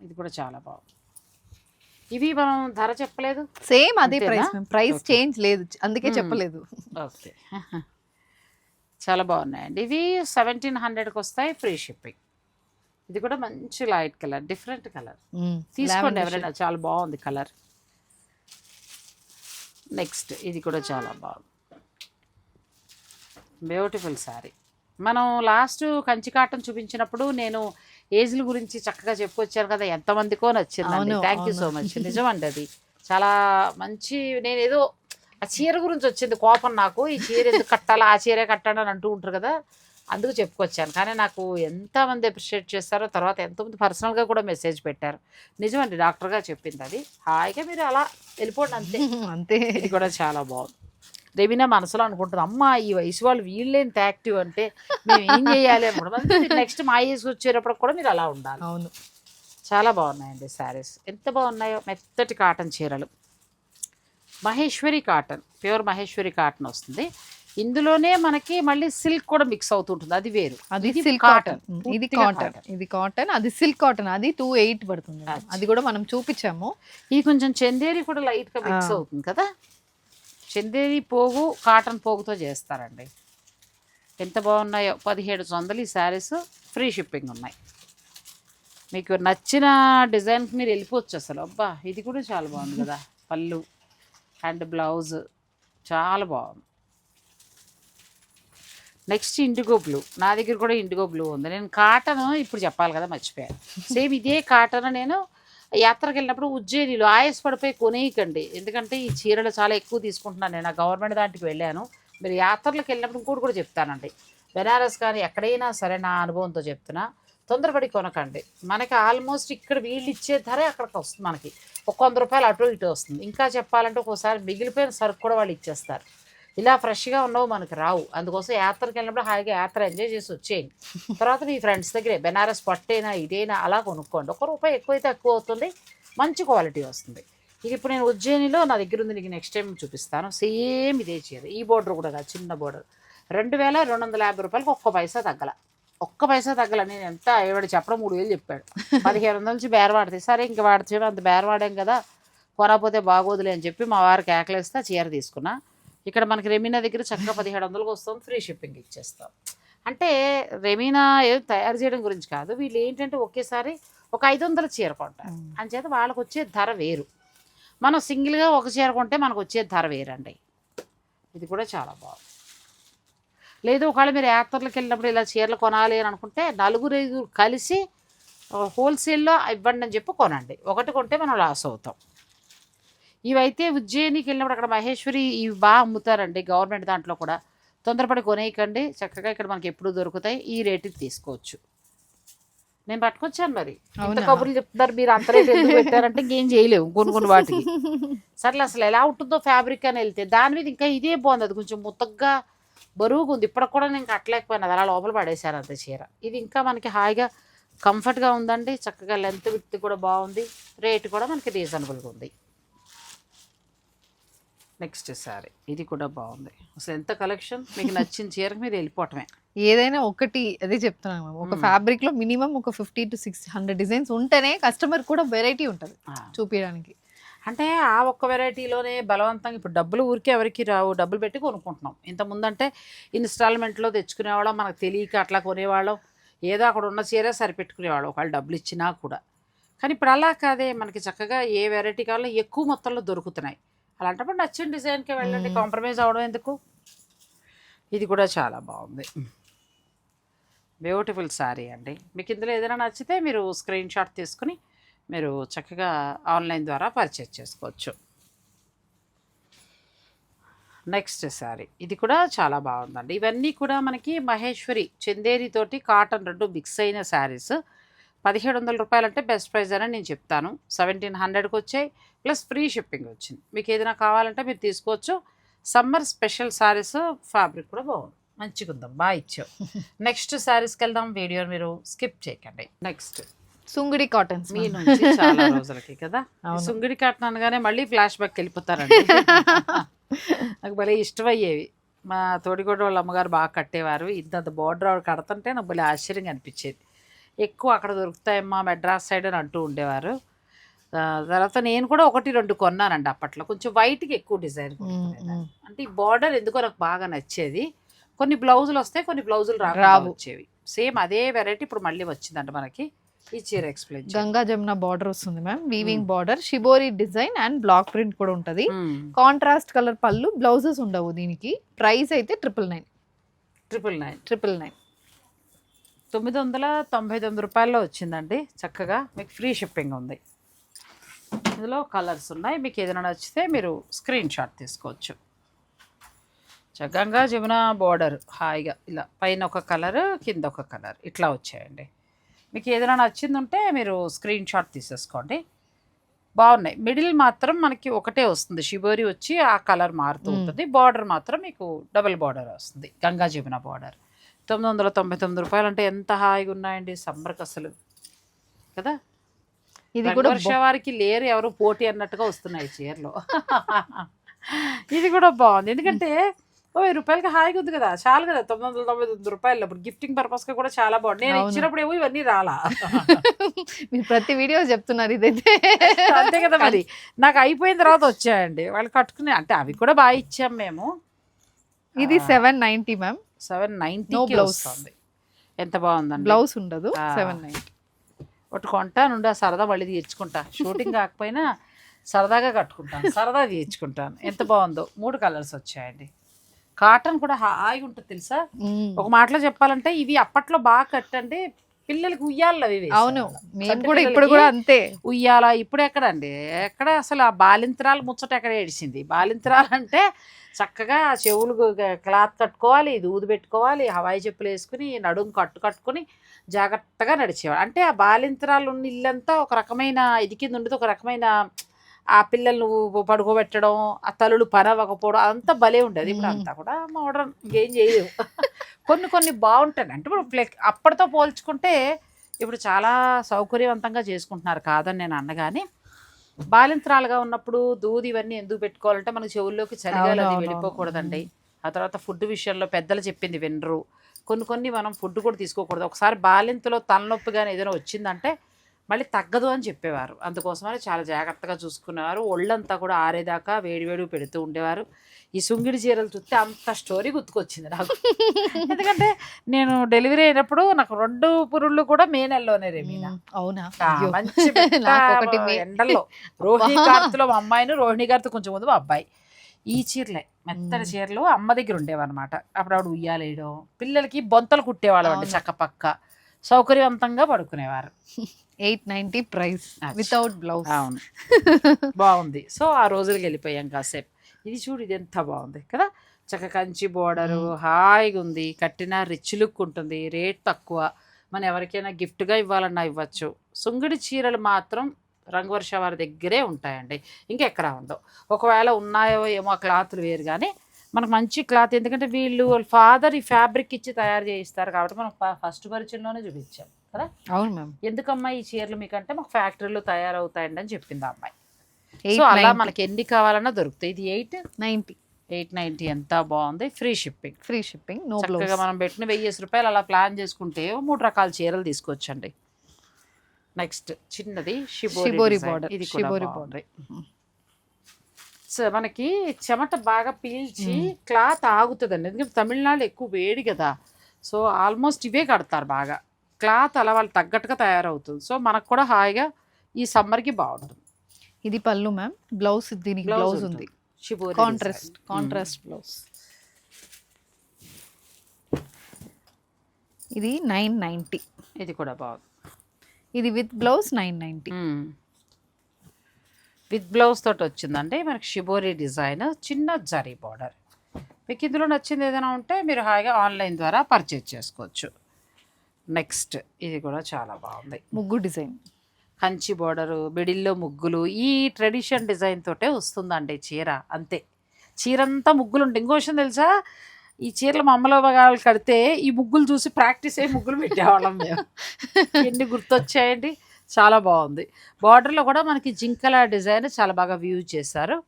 ఇది కూడా చాలా బాగుంది. ఇవి మనం ధర చెప్పలేదు? సేమ్ అదే? Price price. చేంజ్ లేదు. అందుకే మ్మ్. చెప్పలేదు. ఓకే చాలా బాగున్నాయండి. ఇవి సెవెంటీన్ హండ్రెడ్కి వస్తాయి ఫ్రీ షిప్పింగ్ ఇది కూడా మంచి లైట్ కలర్ డిఫరెంట్ కలర్. తీసుకోండి ఎవరైనా చాలా బాగుంది కలర్ నెక్స్ట్ ఇది కూడా చాలా బాగుంది. బ్యూటిఫుల్ శారీ మనం లాస్ట్ కంచి కాటన్ చూపించినప్పుడు నేను ఏజ్ల గురించి చక్కగా చెప్పుకొచ్చాను కదా ఎంతమందికో నచ్చిందండి. Thank you so. మచ్ నిజమండి అది చాలా మంచి నేను ఏదో ఆ చీర గురించి వచ్చింది కోపం నాకు. ఈ చీర ఎందుకు కట్టాలా ఆ చీరే కట్టాలని అని అంటూ ఉంటారు కదా అందుకు చెప్పుకొచ్చాను. కానీ నాకు ఎంతమంది అప్రిషియేట్ చేస్తారో తర్వాత ఎంతోమంది పర్సనల్గా కూడా మెసేజ్ పెట్టారు. నిజమండి డాక్టర్గా చెప్పింది అది. హాయిగా మీరు అలా వెళ్ళిపోండి అంతే. అంతే. ఇది కూడా చాలా బాగుంది. రెబీనా మనసులో అనుకుంటుంది అమ్మ ఈ వయసు వాళ్ళు వీళ్ళేంత యాక్టివ్ అంటే మేము ఏం చేయాలి? అనుకుంటాం నెక్స్ట్ మా ఏజ్ వచ్చేటప్పుడు కూడా మీరు అలా ఉండాలి. అవును. చాలా బాగున్నాయండి శారీస్ ఎంత బాగున్నాయో మెత్తటి కాటన్ చీరలు. Maheshwari cotton pure Maheshwari cotton వస్తుంది. ఇందులోనే మనకి మళ్ళీ సిల్క్ కూడా మిక్స్ అవుతుంటుంది. అది వేరు. అది సిల్క్. కాటన్ ఇది కాటన్. ఇది కాటన్ అది సిల్క్ కాటన్ అది టూ ఎయిట్ పడుతుంది. అది కూడా మనం చూపించాము. ఇది కొంచెం చందేరి కూడా లైట్గా మిక్స్ ఆ. అవుతుంది కదా? చందేరి పోగు కాటన్ పోగుతో చేస్తారండి. ఎంత బాగున్నాయో పదిహేడు వందలు ఈ శారీస్ ఫ్రీ షిప్పింగ్ ఉన్నాయి. మీకు నచ్చిన డిజైన్కి మీరు వెళ్ళిపోవచ్చు అసలు. అబ్బా ఇది కూడా చాలా బాగుంది కదా. పళ్ళు అండ్ బ్లౌజ్ చాలా బాగుంది. Next indigo blue. నా దగ్గర కూడా ఇండిగో బ్లూ ఉంది. నేను కాటన్ ఇప్పుడు చెప్పాలి కదా మర్చిపోయాను. సేమ్ ఇదే కాటన్ నేను యాత్రకు వెళ్ళినప్పుడు ఉజ్జయినిలో ఆయాస పడిపోయి కొనేయకండి. ఎందుకంటే ఈ చీరలు చాలా ఎక్కువ తీసుకుంటున్నాను నేను. ఆ గవర్నమెంట్ దాంట్కి వెళ్ళాను. మీరు యాత్రలకు వెళ్ళినప్పుడు ఇంకోటి కూడా చెప్తానండి. బెనారస్ కానీ ఎక్కడైనా సరే నా అనుభవంతో చెప్తున్నా తొందరపడి కొనకండి. మనకి ఆల్మోస్ట్ ఇక్కడ వీళ్ళు ఇచ్చే ధరే అక్కడికి వస్తుంది మనకి. ఒక వంద రూపాయలు అటు ఇటు వస్తుంది. ఇంకా చెప్పాలంటే ఒక్కోసారి మిగిలిపోయిన సరుకు కూడా వాళ్ళు ఇచ్చేస్తారు. ఇలా ఫ్రెష్గా ఉన్నవి మనకు రావు. అందుకోసం యాత్రకి వెళ్ళినప్పుడు హాయిగా యాత్ర ఎంజాయ్ చేసి వచ్చేయండి. తర్వాత మీ ఫ్రెండ్స్ దగ్గరే బెనారస్ పట్టైనా ఇదేనా అలా కొనుక్కోండి. ఒక రూపాయి ఎక్కువైతే ఎక్కువ అవుతుంది మంచి క్వాలిటీ వస్తుంది. ఇది ఇప్పుడు నేను ఉజ్జయినిలో నా దగ్గర ఉంది నీకు నెక్స్ట్ టైం చూపిస్తాను. సేమ్ ఇదే చీర. ఈ బోర్డర్ కూడా కాదు చిన్న బోర్డర్. రెండు వేల రెండు వందల యాభై రూపాయలకి ఒక్క పైసా తగ్గల. ఒక్క పైసా తగ్గల. నేను ఎంత ఏవాడు చెప్పడం మూడు వేలు చెప్పాడు. పదిహేను వందల నుంచి బేర వాడితే సరే ఇంక వాడితే అంత బేర వాడాం కదా కొనకపోతే బాగోదులే అని చెప్పి మా వారికి ఆకలేస్తే చీర తీసుకున్నా. ఇక్కడ మనకి రెమీనా దగ్గర చక్కగా పదిహేడు వందలకు వస్తుంది ఫ్రీ షిప్పింగ్ ఇచ్చేస్తాం. అంటే రెమీనా ఏం తయారు చేయడం గురించి కాదు వీళ్ళు ఏంటంటే ఒకేసారి ఒక ఐదు వందల చీర కొంటారు. అంచేత వాళ్ళకి వచ్చే ధర వేరు. మనం సింగిల్గా ఒక చీర కొంటే మనకు వచ్చే ధర వేరండి. ఇది కూడా చాలా బాగుంది. లేదు ఒకవేళ మీరు యాత్రలకు వెళ్ళినప్పుడు ఇలా చీరలు కొనాలి అని అనుకుంటే నలుగురు ఐదుగురు కలిసి హోల్సేల్లో ఇవ్వండి అని చెప్పి కొనండి. ఒకటి కొంటే మనం లాస్ అవుతాం. ఇవైతే ఉజ్జయినికి వెళ్ళినప్పుడు అక్కడ మహేశ్వరి ఇవి బాగా అమ్ముతారండి గవర్నమెంట్ దాంట్లో కూడా. తొందరపడి కొనేయకండి. చక్కగా ఇక్కడ మనకి ఎప్పుడు దొరుకుతాయి. ఈ రేటుకి తీసుకోవచ్చు. నేను పట్టుకొచ్చాను మరి. ఇంత? కబుర్లు చెప్తున్నారు మీరు అంత రేటు ఎందుకు పెట్టారంటే ఇంకేం చేయలేము కొన్ని కొన్ని వాటికి. సర్లే అసలు ఎలా ఉంటుందో ఫ్యాబ్రిక్ అని వెళ్తే దాని మీద ఇంకా ఇదే బాగుంది. అది కొంచెం ముత్తగ్గా బరువుగా ఉంది. ఇప్పటికి కూడా నేను కట్టలేకపోయినా. అది అలా లోపల పడేశాను అంత చీర. ఇది ఇంకా మనకి హాయిగా కంఫర్ట్గా ఉందండి. చక్కగా లెంత్ విత్ కూడా బాగుంది. రేటు కూడా మనకి రీజనబుల్గా ఉంది. నెక్స్ట్ సారీ. ఇది కూడా బాగుంది. అసలు ఎంత కలెక్షన్? మీకు నచ్చిన చీరకు మీరు వెళ్ళిపోవటమే. ఏదైనా ఒకటి అదే చెప్తున్నాను మ్యామ్. ఒక. ఫ్యాబ్రిక్లో మినిమం ఒక fifty to six hundred designs ఉంటేనే కస్టమర్ కూడా వెరైటీ ఉంటుంది. చూపించడానికి అంటే ఆ ఒక్క వెరైటీలోనే బలవంతంగా ఇప్పుడు డబ్బులు ఊరికే ఎవరికి రావు డబ్బులు పెట్టి కొనుక్కుంటున్నాం. ఇంత ముందంటే ఇన్స్టాల్మెంట్లో తెచ్చుకునేవాళ్ళం మనకు తెలియక అట్లా కొనేవాళ్ళం. ఏదో అక్కడ ఉన్న చీరే సరిపెట్టుకునేవాళ్ళం ఒకవేళ డబ్బులు ఇచ్చినా కూడా. కానీ ఇప్పుడు అలా కాదే మనకి చక్కగా ఏ వెరైటీ కావాలో ఎక్కువ మొత్తంలో దొరుకుతున్నాయి. అలాంటప్పుడు నచ్చిన డిజైన్కి వెళ్ళండి. కాంప్రమైజ్ అవడం ఎందుకు? ఇది కూడా చాలా బాగుంది. బ్యూటిఫుల్ శారీ అండి. మీకు ఇందులో ఏదైనా నచ్చితే మీరు స్క్రీన్ షాట్ తీసుకుని మీరు చక్కగా ఆన్లైన్ ద్వారా పర్చేజ్ చేసుకోవచ్చు. నెక్స్ట్ శారీ ఇది కూడా చాలా బాగుందండి. ఇవన్నీ కూడా మనకి మహేశ్వరి చందేరి తోటి కాటన్ రెండు మిక్స్ అయిన శారీస్ పదిహేడు వందల రూపాయలు అంటే బెస్ట్ ప్రైస్ అని నేను చెప్తాను. సెవెంటీన్ హండ్రెడ్కి వచ్చాయి ప్లస్ ఫ్రీ షిప్పింగ్ వచ్చింది. మీకు ఏదైనా కావాలంటే మీరు తీసుకోవచ్చు. సమ్మర్ స్పెషల్ శారీస్ ఫ్యాబ్రిక్ కూడా బాగుంది. మంచిగా ఉందాం బాగా ఇచ్చావు. నెక్స్ట్ శారీస్కి వెళ్దాం. వీడియో మీరు స్కిప్ చేయకండి. నెక్స్ట్. సుంగుడి కాటన్స్ మీ నుంచి చాలా రోజులకి కదా. సుంగిడి కాటన్ అనగానే మళ్ళీ ఫ్లాష్ బ్యాక్ వెళ్ళిపోతారండి. నాకు భలే ఇష్టమయ్యేవి. మా తోడిగొడ్డ వాళ్ళ అమ్మగారు బాగా కట్టేవారు. ఇంతంత బోర్డర్ కడుతుంటే నాకు భలే ఆశ్చర్యంగా అనిపించేది. ఎక్కువ అక్కడ దొరుకుతాయమ్మా మెడ్రాస్ సైడ్ అని అంటూ ఉండేవారు. తర్వాత నేను కూడా ఒకటి రెండు కొన్నానండి అప్పట్లో. కొంచెం వైట్కి ఎక్కువ డిజైన్. అంటే ఈ బార్డర్ ఎందుకో నాకు బాగా నచ్చేది. కొన్ని బ్లౌజులు వస్తాయి కొన్ని బ్లౌజులు రావు. వచ్చేవి. సేమ్ అదే వెరైటీ ఇప్పుడు మళ్ళీ వచ్చిందంట మనకి. ఈ చీర ఎక్స్ప్లెయిన్ గంగా జమున బార్డర్ వస్తుంది ma'am weaving border shibori design and block print కూడా ఉంటది. కాంట్రాస్ట్ కలర్ పళ్ళు బ్లౌజెస్ ఉండవు దీనికి. ప్రైస్ అయితే triple nine triple nine triple nine తొమ్మిది వందల తొంభై తొమ్మిది రూపాయల్లో వచ్చిందండి. చక్కగా మీకు ఫ్రీ షిప్పింగ్ ఉంది. ఇందులో కలర్స్ ఉన్నాయి. మీకు ఏదైనా నచ్చితే మీరు స్క్రీన్ షాట్ తీసుకోవచ్చు. చక్కగా జమున బోర్డర్ హాయిగా ఇలా పైన ఒక కలర్ కింద ఒక కలర్ ఇట్లా వచ్చాయండి. మీకు ఏదైనా నచ్చింది ఉంటే మీరు స్క్రీన్ షాట్ తీసేసుకోండి. బాగున్నాయి. మిడిల్ మాత్రం మనకి ఒకటే వస్తుంది. షిబోరి వచ్చి ఆ కలర్ మారుతూ. ఉంటుంది. బార్డర్ మాత్రం మీకు డబుల్ బార్డర్ వస్తుంది. గంగా జమున బార్డర్. తొమ్మిది వందల తొంభై తొమ్మిది రూపాయలు అంటే ఎంత హాయిగా ఉన్నాయండి సమ్మర్కి అసలు. కదా? ఇది కూడా వర్ష వారికి లేరు ఎవరు పోటీ అన్నట్టుగా వస్తున్నాయి చీరలో. ఇది కూడా బాగుంది. ఎందుకంటే ఓ వెయ్యి రూపాయలకి హాయిగా ఉంది కదా చాలు కదా తొమ్మిది వందల తొంభై తొమ్మిది రూపాయలు. అప్పుడు గిఫ్టింగ్ పర్పస్గా కూడా చాలా బాగుంది. నేను. ఇచ్చినప్పుడు ఏమో ఇవన్నీ రాలా. మీరు ప్రతి వీడియో చెప్తున్నారు ఇదైతే. అంతే కదా మరి. నాకు అయిపోయిన తర్వాత వచ్చాయండి. వాళ్ళు కట్టుకునే అంటే అవి కూడా బాగా ఇచ్చాం మేము. ఇది seven ninety ma'am. Seven ninety. వస్తుంది. ఎంత బాగుందండి? బ్లౌజ్ ఉండదు. సెవెన్ నైన్టీ ఒకటి కొంటానుండి ఆ సరదా మళ్ళీ తీర్చుకుంటా షూటింగ్ కాకపోయినా సరదాగా కట్టుకుంటాను సరదా తీర్చుకుంటాను ఎంత బాగుందో? మూడు కలర్స్ వచ్చాయండి. కాటన్ కూడా హాయిగా ఉంటుంది తెలుసా? ఒక మాటలో చెప్పాలంటే ఇవి అప్పట్లో బాగా కట్టండి పిల్లలకి ఉయ్యాలి అవి వేసేవాళ్ళం. అవును. మేము కూడా ఇప్పుడు కూడా అంతే. ఉయ్యాల ఇప్పుడు ఎక్కడండి? ఎక్కడ అసలు ఆ బాలింతరాలు ముచ్చట ఎక్కడ ఏడిసింది? బాలింతరాలు అంటే చక్కగా చెవులు క్లాత్ కట్టుకోవాలి దూది పెట్టుకోవాలి హవాయి చెప్పులు వేసుకుని నడుము కట్టు కట్టుకుని జాగ్రత్తగా నడిచేవాడు అంటే ఆ బాలింతరాలు ఉన్న ఇల్లంతా ఒక రకమైన ఇది కింద ఉండేది ఒక రకమైన ఆ పిల్లల్ని పడుకోబెట్టడం ఆ తల్లులు పని అవ్వకపోవడం అదంతా భలే ఉండేది. ఇప్పుడు అంతా కూడా మోడర్న్ ఇంకేం చేయలేవు కొన్ని కొన్ని బాగుంటాయి. అంటే ఇప్పుడు ఫ్లెక్ అప్పటితో పోల్చుకుంటే ఇప్పుడు చాలా సౌకర్యవంతంగా చేసుకుంటున్నారు కాదని నేను అన్నగాని బాలింతరాలుగా ఉన్నప్పుడు దూది ఇవన్నీ ఎందుకు పెట్టుకోవాలంటే మనకి చెవుల్లోకి చలిగాలి అది. వెళ్ళిపోకూడదండి. ఆ తర్వాత ఫుడ్ విషయంలో పెద్దలు చెప్పింది వినరు. కొన్ని కొన్ని మనం ఫుడ్ కూడా తీసుకోకూడదు. ఒకసారి బాలింతలో తలనొప్పి కానీ ఏదైనా వచ్చిందంటే మళ్ళీ తగ్గదు అని చెప్పేవారు. అందుకోసమని చాలా జాగ్రత్తగా చూసుకునేవారు. ఒళ్ళంతా కూడా ఆరేదాకా వేడివేడి పెడుతూ ఉండేవారు. ఈ సుంగిడి చీరలు చూస్తే అంత స్టోరీ గుర్తుకొచ్చింది నాకు. ఎందుకంటే నేను డెలివరీ అయినప్పుడు నాకు రెండు పురుళ్ళు కూడా మే నెలలోనే రేమీనా. అవునా. మంచి ఎండల్లో. రోహిణి కార్తిలో మా అమ్మాయిని రోహిణి గారితో కొంచెం ముందు మా అబ్బాయి. ఈ చీరలే మెత్తటి. చీరలు అమ్మ దగ్గర ఉండేవన్నమాట. అప్పుడు ఆవిడ ఉయ్యాలేయడం. పిల్లలకి బొంతలు కుట్టేవాళ్ళం అండి అవును. చక్క పక్క సౌకర్యవంతంగా పడుకునేవారు. Eight ninety price. Without blouse. అవును. బాగుంది. సో ఆ రోజులకి వెళ్ళిపోయాం కాసేపు. ఇది చూడు ఇది ఎంత బాగుంది కదా? చక్క కంచి బోర్డరు. హాయిగా ఉంది. కట్టిన రిచ్ లుక్ ఉంటుంది. రేట్ తక్కువ. మనం ఎవరికైనా గిఫ్ట్గా ఇవ్వాలన్నా ఇవ్వచ్చు. సుంగిడి చీరలు మాత్రం రంగవర్ష వారి దగ్గరే ఉంటాయండి. ఇంకెక్కడ ఉండవు. ఒకవేళ ఉన్నాయో ఏమో ఆ క్లాత్లు వేరు కానీ మనకు మంచి క్లాత్. ఎందుకంటే వీళ్ళు వాళ్ళ ఫాదర్ ఈ ఫ్యాబ్రిక్ ఇచ్చి తయారు చేయిస్తారు కాబట్టి మనం ఫస్ట్ పరిచయంలోనే చూపించాం. కదా? అవును మ్యామ్. ఎందుకమ్మా ఈ చీరలు మీకంటే మాకు ఫ్యాక్టరీలో తయారవుతాయండి అని చెప్పింది ఆ అమ్మాయి. సో అలా మనకి ఎన్ని కావాలన్నా దొరుకుతాయి. ఇది ఎయిట్ నైన్టీ ఎయిట్ నైంటీ ఎంత బాగుంది? ఫ్రీ షిప్పింగ్ ఫ్రీ షిప్పింగ్ చక్కగా మనం పెట్టిన వెయ్యేసి రూపాయలు అలా ప్లాన్ చేసుకుంటే మూడు రకాల చీరలు తీసుకొచ్చండి. నెక్స్ట్ చిన్నది షిబోరి border, ఇది షిబోరి సో మనకి చెమట బాగా పీల్చి క్లాత్ ఆగుతుందండి. ఎందుకంటే తమిళనాడు ఎక్కువ వేడి కదా. సో ఆల్మోస్ట్ ఇవే కడతారు బాగా. క్లాత్ అలా వాళ్ళు తగ్గట్టుగా తయారవుతుంది. సో మనకు కూడా హాయిగా ఈ సమ్మర్కి బాగుంటుంది. ఇది పళ్ళు మ్యామ్. బ్లౌజ్ దీనికి బ్లౌజ్ ఉంది. Shibori contrast. Contrast blouse. ఇది నైన్ నైంటీ. ఇది కూడా బాగుంది. ఇది with blouse nine ninety. With blouse తోటి వచ్చిందండి మనకి షిబోరి డిజైన్ చిన్న జరీ బార్డర్. మీకు ఇందులో నచ్చింది ఏదైనా ఉంటే మీరు హాయిగా ఆన్లైన్ ద్వారా పర్చేజ్ చేసుకోవచ్చు. నెక్స్ట్ ఇది కూడా చాలా బాగుంది. ముగ్గు డిజైన్. కంచి బోర్డరు బిడిల్లో ముగ్గులు ఈ ట్రెడిషన్ డిజైన్ తోటే వస్తుందండి చీర అంతే చీర అంతా. ముగ్గులు ఉంటాయి ఇంకో విషయం తెలుసా? ఈ చీరలు మా అమ్మలో భాగాలు కడితే ఈ ముగ్గులు చూసి ప్రాక్టీస్ అయ్యి ముగ్గులు పెట్టేవాళ్ళం మేము. ఎన్ని గుర్తొచ్చాయండి? చాలా బాగుంది. బార్డర్లో కూడా మనకి జింకల డిజైన్ చాలా బాగా వ్యూ చేశారు.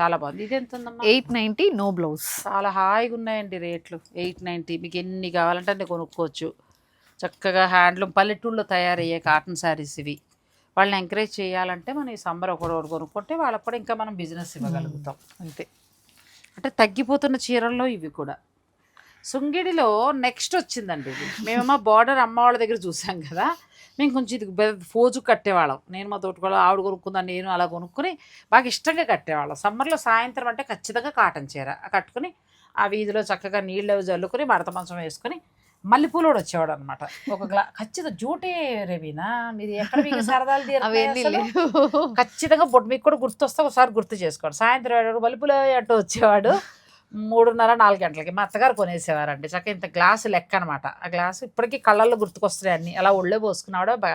చాలా బాగుంది. ఇది ఎంత ఉందమ్మా ఎయిట్ నైంటీ నో బ్లౌజ్. చాలా హాయిగా ఉన్నాయండి రేట్లు. Eight ninety. మీకు ఎన్ని కావాలంటే అన్ని కొనుక్కోవచ్చు. చక్కగా హ్యాండ్లూమ్ పల్లెటూళ్ళలో తయారయ్యే కాటన్ శారీస్ ఇవి. వాళ్ళని ఎంకరేజ్ చేయాలంటే మనం ఈ సమ్మర్ ఒకటి కొనుక్కుంటే వాళ్ళకి కూడా ఇంకా మనం బిజినెస్ ఇవ్వగలుగుతాం. అంతే. అంటే తగ్గిపోతున్న చీరల్లో ఇవి కూడా. సుంగిడిలో నెక్స్ట్ వచ్చిందండి ఇది. మేమేమో బార్డర్ అమ్మ వాళ్ళ దగ్గర చూసాం కదా. మేము కొంచెం ఇది ఫోజు కట్టేవాళ్ళం. నేను మా తోటకోళ్ళ ఆవిడ కొనుక్కుందాం నేను అలా కొనుక్కుని బాగా ఇష్టంగా కట్టేవాళ్ళం. సమ్మర్లో సాయంత్రం అంటే ఖచ్చితంగా కాటన్ చీర కట్టుకుని ఆ వీధిలో చక్కగా నీళ్ళు జల్లుకొని మడత మంచం వేసుకొని మల్లెపూలు కూడా వచ్చేవాడు అనమాట ఒక గ్లా ఖచ్చితంగా జూటే రేవీనా? మీది ఎక్కడ మీకు సరదాలు? లేవు. ఖచ్చితంగా బొట్టు మీకు కూడా గుర్తొస్తే ఒకసారి గుర్తు చేసుకోండి. సాయంత్రం ఏడు మలుపులు అంటూ వచ్చేవాడు. మూడున్నర నాలుగు గంటలకి మా అత్తగారు కొనేసేవారండి. చక్కగా ఇంత గ్లాసు లెక్క అనమాట ఆ గ్లాసు ఇప్పటికీ కళ్ళల్లో గుర్తుకొస్తున్నాయి అన్ని. అలా ఒళ్ళో పోసుకున్నాడు ఒక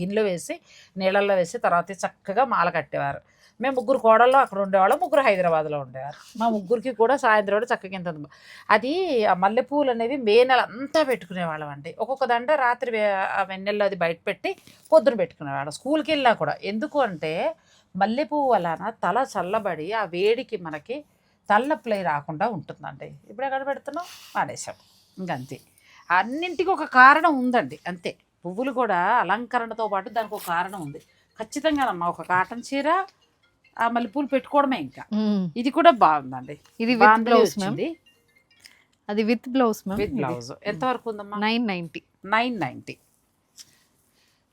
గిన్నెలో వేసి నీళ్ళల్లో వేసి తర్వాత చక్కగా మాల కట్టేవారు. మేము ముగ్గురు కోడల్లో అక్కడ ఉండేవాళ్ళం ముగ్గురు హైదరాబాద్లో ఉండేవారు. మా ముగ్గురికి కూడా సాయంత్రం కూడా చక్కగా ఇంత అది ఆ మల్లెపూలు అనేవి మే నెల అంతా పెట్టుకునేవాళ్ళం అండి. ఒక్కొక్క దండ రాత్రి వే- ఆ వెన్నెల్లో అది బయట పెట్టి పొద్దున పెట్టుకునేవాళ్ళం. స్కూల్కి వెళ్ళినా కూడా. ఎందుకు అంటే మల్లెపువ్వు వలన తల చల్లబడి ఆ వేడికి మనకి తలనొప్పులై రాకుండా ఉంటుందండి. ఇప్పుడు ఎక్కడ పెడుతున్నాం? మానేసాం ఇంకంతే అన్నింటికి ఒక కారణం ఉందండి. అంతే. పువ్వులు కూడా అలంకరణతో పాటు దానికి ఒక కారణం ఉంది. ఖచ్చితంగానమ్మా ఒక కాటన్ చీర ఆ మల్లెపూలు పెట్టుకోవడమే ఇంకా. ఇది కూడా బాగుందండి. ఇది విత్ బ్లౌజ్ వచ్చింది. అది విత్ బ్లౌజ్ విత్ బ్లౌజ్. ఎంతవరకు ఉందమ్మా? Nine ninety. Nine ninety.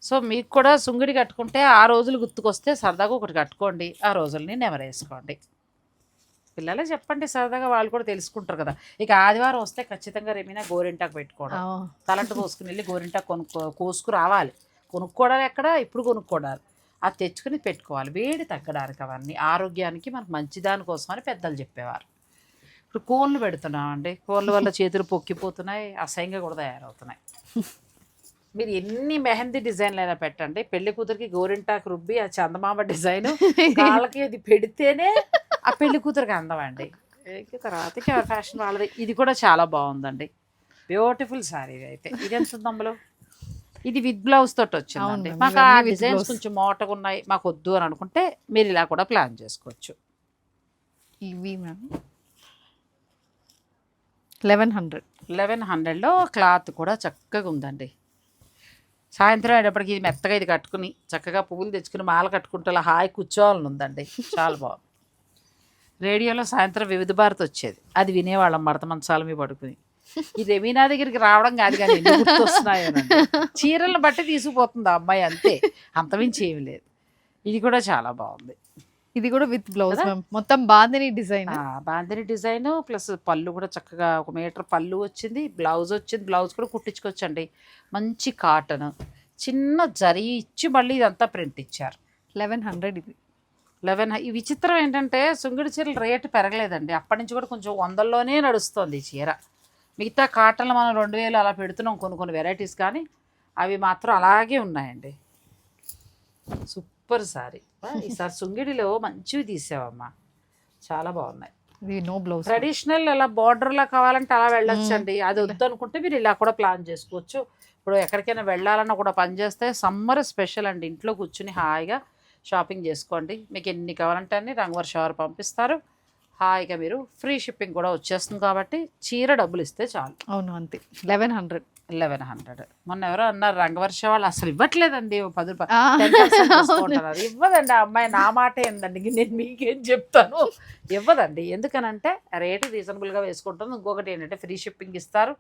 So మీకు కూడా సుంగిడి కట్టుకుంటే ఆ రోజులు గుర్తుకొస్తే సరదాగా ఒకటి కట్టుకోండి. ఆ రోజుల్ని నెమరేసుకోండి పిల్లలే చెప్పండి సరదాగా వాళ్ళు కూడా తెలుసుకుంటారు కదా. ఇక ఆదివారం వస్తే ఖచ్చితంగా రేమైనా గోరింటాకు పెట్టుకోవడం. తలంటు పోసుకుని వెళ్ళి గోరింటాకు కొనుక్కో కోసుకు రావాలి కొనుక్కోవడాలు ఎక్కడ? ఇప్పుడు కొనుక్కోవడాలి అది తెచ్చుకుని పెట్టుకోవాలి. వేడి తగ్గడానికి అవన్నీ. ఆరోగ్యానికి మనకు మంచి దానికోసమని పెద్దలు చెప్పేవారు. ఇప్పుడు కోళ్ళు పెడుతున్నామండి. కోళ్ళ వల్ల చేతులు పొక్కిపోతున్నాయి అసహ్యంగా కూడా తయారవుతున్నాయి. మీరు ఎన్ని మెహందీ డిజైన్లు అయినా పెట్టండి. పెళ్ళి కూతురికి గోరింటాకు రుబ్బి ఆ చందమామ డిజైన్ కాళ్ళకి అది పెడితేనే ఆ పెళ్ళి కూతురికి అందమండి. ఇక తర్వాత ఫ్యాషన్ వాళ్ళది. ఇది కూడా చాలా బాగుందండి. బ్యూటిఫుల్ సారీ ఇది అయితే ఇది ఎంత ఉంది అందులో ఇది విత్ బ్లౌజ్ తోటి వచ్చిందండి. మాకు ఆ డిజైన్స్. కొంచెం మోటగా ఉన్నాయి మాకు వద్దు అని అనుకుంటే మీరు ఇలా కూడా ప్లాన్ చేసుకోవచ్చు. ఇవి మ్యామ్. Eleven hundred. లెవెన్ హండ్రెడ్లో క్లాత్ కూడా చక్కగా ఉందండి. సాయంత్రం అయ్యేటప్పటికి ఇది మెత్తగా ఇది కట్టుకుని చక్కగా పువ్వులు తెచ్చుకుని మాల కట్టుకుంటే అలా హాయి కూర్చోవాలని ఉందండి. చాలా బాగుంది. రేడియోలో సాయంత్రం వివిధ భారతి వచ్చేది. అది వినేవాళ్ళం మడత మంచాల మీద పడుకుని. ఈ రవీనా దగ్గరికి రావడం కాదు కానీ గుర్తొస్తున్నాయోనండి. చీరలను బట్టి తీసుకుపోతుంది ఆ అమ్మాయి అంతే. అంతమించి ఏమి లేదు. ఇది కూడా చాలా బాగుంది. ఇది కూడా విత్ బ్లౌజ్ మొత్తం bandhani design. Bandhani design plus పళ్ళు కూడా చక్కగా ఒక మీటర్ పళ్ళు వచ్చింది బ్లౌజ్ వచ్చింది బ్లౌజ్ కూడా కుట్టించుకోవచ్చండి. మంచి కాటన్. చిన్న జరీ ఇచ్చి మళ్ళీ ఇదంతా ప్రింట్ ఇచ్చారు. లెవెన్ హండ్రెడ్ ఇది. లెవెన్ ఈ విచిత్రం ఏంటంటే సుంగిడి చీరల రేటు పెరగలేదండి. అప్పటి నుంచి కూడా కొంచెం వందల్లోనే నడుస్తుంది ఈ చీర. మిగతా కాటన్లు మనం రెండు వేలు అలా పెడుతున్నాం కొన్ని కొన్ని వెరైటీస్ కానీ అవి మాత్రం అలాగే ఉన్నాయండి. సూపర్ సారీ. ఈసారి సుంగిడిలో మంచివి తీసావమ్మా. చాలా బాగున్నాయి. ఇది నో బ్లౌజ్ ట్రెడిషనల్ అలా బార్డర్లో కావాలంటే అలా వెళ్ళొచ్చండి. అది వద్దు అనుకుంటే మీరు ఇలా కూడా ప్లాన్ చేసుకోవచ్చు. ఇప్పుడు ఎక్కడికైనా వెళ్ళాలన్నా కూడా పని చేస్తే సమ్మర్ స్పెషల్ అండి. ఇంట్లో కూర్చుని హాయిగా షాపింగ్ చేసుకోండి. మీకు ఎన్ని కావాలంటే అన్ని రంగవర్ షవర్ పంపిస్తారు. హాయిగా మీరు ఫ్రీ షిప్పింగ్ కూడా వచ్చేస్తుంది కాబట్టి చీర డబ్బులు ఇస్తే చాలు. అవును అంతే. Eleven hundred. Eleven hundred. మొన్న ఎవరో అన్నారు రంగవర్ష వాళ్ళు అసలు ఇవ్వట్లేదండి పది రూపాయలు. 10% discount అన్నారు. ఇవ్వదండి ఆ అమ్మాయి నా మాట ఏందండి? నేను మీకేం చెప్తాను? ఇవ్వదండి. ఎందుకనంటే రేటు రీజనబుల్గా వేసుకుంటుంది. ఇంకొకటి ఏంటంటే ఫ్రీ షిప్పింగ్ ఇస్తారు.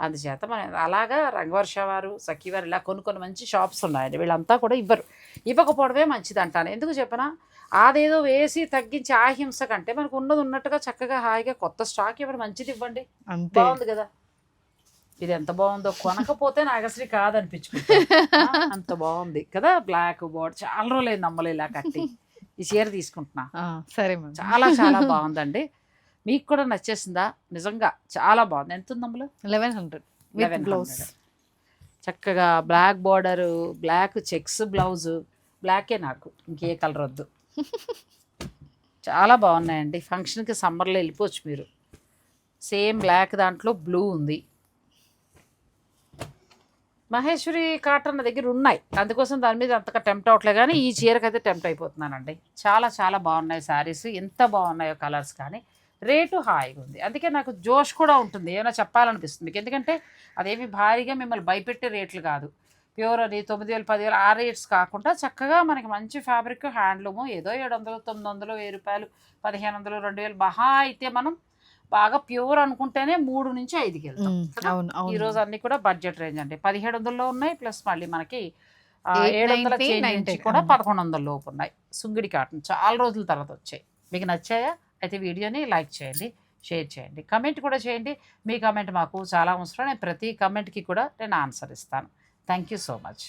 అందుచేత మనం అలాగా రంగవర్ష వారు సఖీ వారు ఇలా కొన్ని కొన్ని మంచి షాప్స్ ఉన్నాయండి. వీళ్ళంతా కూడా ఇవ్వరు. ఇవ్వకపోవడమే మంచిది అంటాను. ఎందుకు చెప్పనా? అదేదో వేసి తగ్గించి ఆ హింస కంటే మనకు ఉన్నది ఉన్నట్టుగా చక్కగా హాయిగా కొత్త స్టాక్ ఇవ్వడం మంచిది ఇవ్వండి. బాగుంది కదా. ఇది ఎంత బాగుందో కొనకపోతే నాగశ్రీ కాదనిపించుకుంటా. అంత బాగుంది కదా. బ్లాక్ బోర్డ్ చాలా రోజులైంది నమ్మలు ఇలా కట్టి. ఈ చీర తీసుకుంటున్నా. సరే చాలా చాలా బాగుందండి. మీకు కూడా నచ్చేసిందా? నిజంగా చాలా బాగుంది. ఎంత ఉంది నమ్మలు లెవెన్ హండ్రెడ్ 1100. బ్లౌజ్ చక్కగా black border black checks blouse బ్లాకే నాకు. ఇంకే కలర్ వద్దు. చాలా బాగున్నాయండి. ఫంక్షన్కి సమ్మర్లో వెళ్ళిపోవచ్చు మీరు. సేమ్ బ్లాక్ దాంట్లో బ్లూ ఉంది. మహేశ్వరి కాటన్ నా దగ్గర ఉన్నాయి. అందుకోసం దాని మీద అంతగా టెంప్ట్ అవ్వట్లే కానీ ఈ చీరకైతే టెంప్ట్ అయిపోతున్నానండి. చాలా చాలా బాగున్నాయి శారీస్. ఎంత బాగున్నాయో కలర్స్ కానీ రేటు హాయిగా ఉంది. అందుకే నాకు జోష్ కూడా ఉంటుంది. ఏమైనా చెప్పాలనిపిస్తుంది. మీకు ఎందుకంటే అదేమి భారీగా మిమ్మల్ని భయపెట్టే రేట్లు కాదు. ప్యూర్ అని తొమ్మిది వేలు పదివేలు ఆ రేట్స్ కాకుండా చక్కగా మనకి మంచి ఫ్యాబ్రిక్ హ్యాండ్లూము ఏదో ఏడు వందలు తొమ్మిది వందలు వెయ్యి రూపాయలు పదిహేను వందలు రెండు వేలు మహా అయితే మనం బాగా ప్యూర్ అనుకుంటేనే మూడు నుంచి ఐదుకి వెళ్తాం ఈ రోజు అన్ని కూడా బడ్జెట్ రేంజ్ అండి. పదిహేడు వందల్లో ఉన్నాయి ప్లస్ మళ్ళీ మనకి ఆ, 890, ఏడు వందల చేంజ్ 90, నుంచి కూడా. పదకొండు వందల లోపు ఉన్నాయి. సుంగిడి కాటన్ చాలా రోజుల తర్వాత వచ్చాయి. మీకు నచ్చాయా? అయితే వీడియోని లైక్ చేయండి షేర్ చేయండి కమెంట్ కూడా చేయండి. మీ కమెంట్ మాకు చాలా అవసరం. నేను ప్రతి కమెంట్కి కూడా నేను ఆన్సర్ ఇస్తాను. Thank you so much